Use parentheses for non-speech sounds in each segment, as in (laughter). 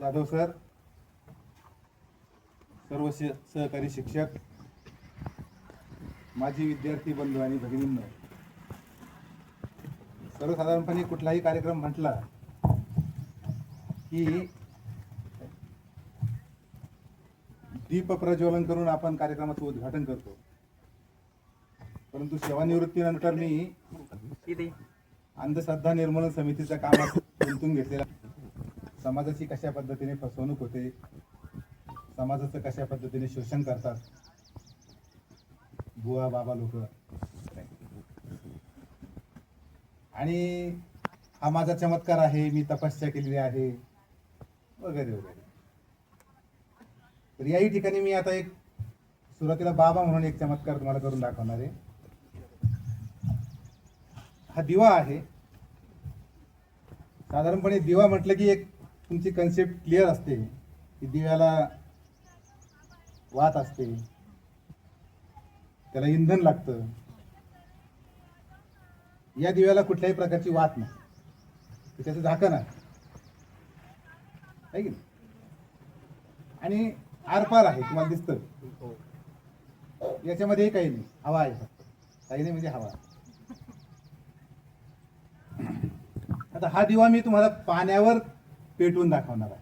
Jadhav sir सर्व सहकारी शिक्षक माजी विद्यार्थी बंधू आणि भगिनींनो सर्वसाधारणपणे कुठलाही कार्यक्रम म्हटला की दीप प्रज्वलन करून आपण कार्यक्रमाचं उद्घाटन करतो. परंतु सेवानिवृत्तीनंतर मी अंधश्रद्धा निर्मूलन समितीच्या कामात गुंतून घेतलेला समाजाची कशा पद्धतीने फसवणूक होते समाजाचं कशा पद्धतीने शोषण करतात बुवा बाबा लोक. आणि हा माझा चमत्कार आहे मी तपस्या केलेली आहे वगैरे वगैरे. तर याही ठिकाणी मी आता एक सुरुवातीला बाबा म्हणून एक चमत्कार तुम्हाला करून दाखवणार आहे. हा दिवा आहे. साधारणपणे दिवा म्हटलं की एक तुमची कन्सेप्ट क्लिअर असते. की दिव्याला वात असते. त्याला इंधन लागतं. या दिव्याला कुठल्याही प्रकारची वात नाही. त्याचं झाकण आहे. है की आणि आरपार आहे तुम्हाला दिसतं. याच्यामध्ये काही नाही. हवा आहे फक्त. काही नाही म्हणजे हवा. आता हा दिवा मी तुम्हाला पाण्यावर पेटवून दाखवणार आहे.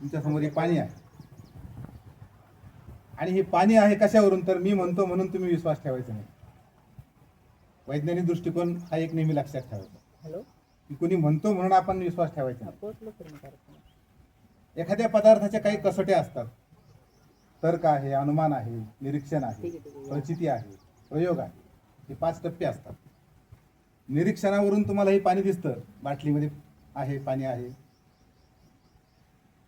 तुमच्यासमोर हे पाणी आहे. आणि हे पाणी आहे कशावरून? तर मी म्हणतो म्हणून तुम्ही विश्वास ठेवायचा नाही. वैज्ञानिक दृष्टिकोन हा एक नेहमी लक्षात ठेवायचा. हॅलो? कोणी म्हणतो म्हणून आपण विश्वास ठेवायचा नाही. एखाद्या पदार्थाच्या काही कसोट्या असतात. तर्क आहे अनुमान आहे निरीक्षण आहे. प्रचिती आहे प्रयोग आहे. हे पाच टप्पे असतात. निरीक्षणावरून तुम्हाला हे पाणी दिसतं. बाटलीमध्ये आहे पाणी आहे.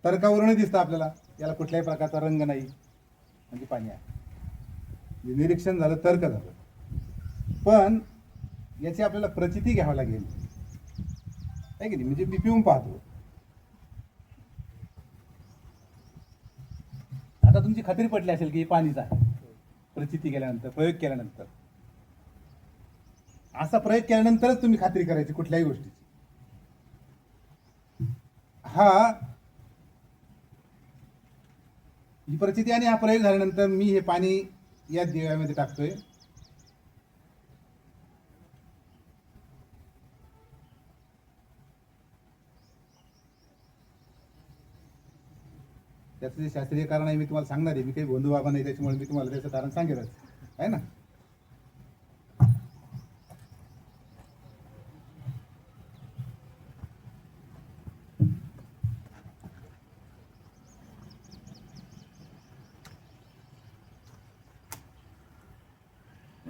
तर्कावरूनही दिसतं आपल्याला. याला कुठल्याही प्रकारचा रंग नाही. म्हणजे पाणी आहे. म्हणजे निरीक्षण झालं तर्क झालं. पण याची आपल्याला प्रचिती घ्यावी लागेल. आहे की नाही? म्हणजे मी पिऊन पाहतो. आता तुमची खात्री पडली असेल की हे पाणीच आहे. प्रचिती केल्यानंतर प्रयोग केल्यानंतर. असा प्रयोग केल्यानंतरच तुम्ही खात्री करायची कुठल्याही गोष्टीची. हा ही प्रचिती आणि हा प्रयोग झाल्यानंतर मी हे पाणी या दिव्यामध्ये टाकतोय. त्याचं जे शास्त्रीय कारण आहे मी तुम्हाला सांगणार आहे. मी काही बंधू बाबा नाही त्याच्यामुळे मी तुम्हाला त्याचं कारण सांगेलच. आहे ना?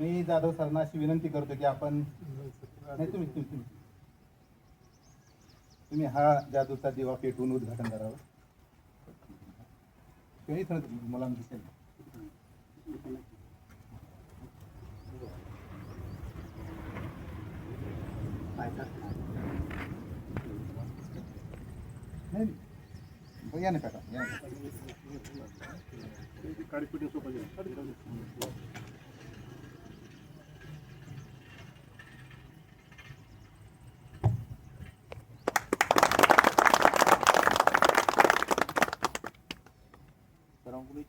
मी जाधव सरांना अशी विनंती करतो की आपण नाही तुम्ही तुम्ही तुम्ही. तुम्ही हा जादूचा दिवा पेटवून उद्घाटन करावं. किंवा इथं मुलांना दिसेल. नाही नाही. हो, या ना काका या ना.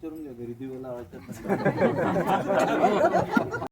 विचारून घ्या घरी दिवे लावायचं. (laughs)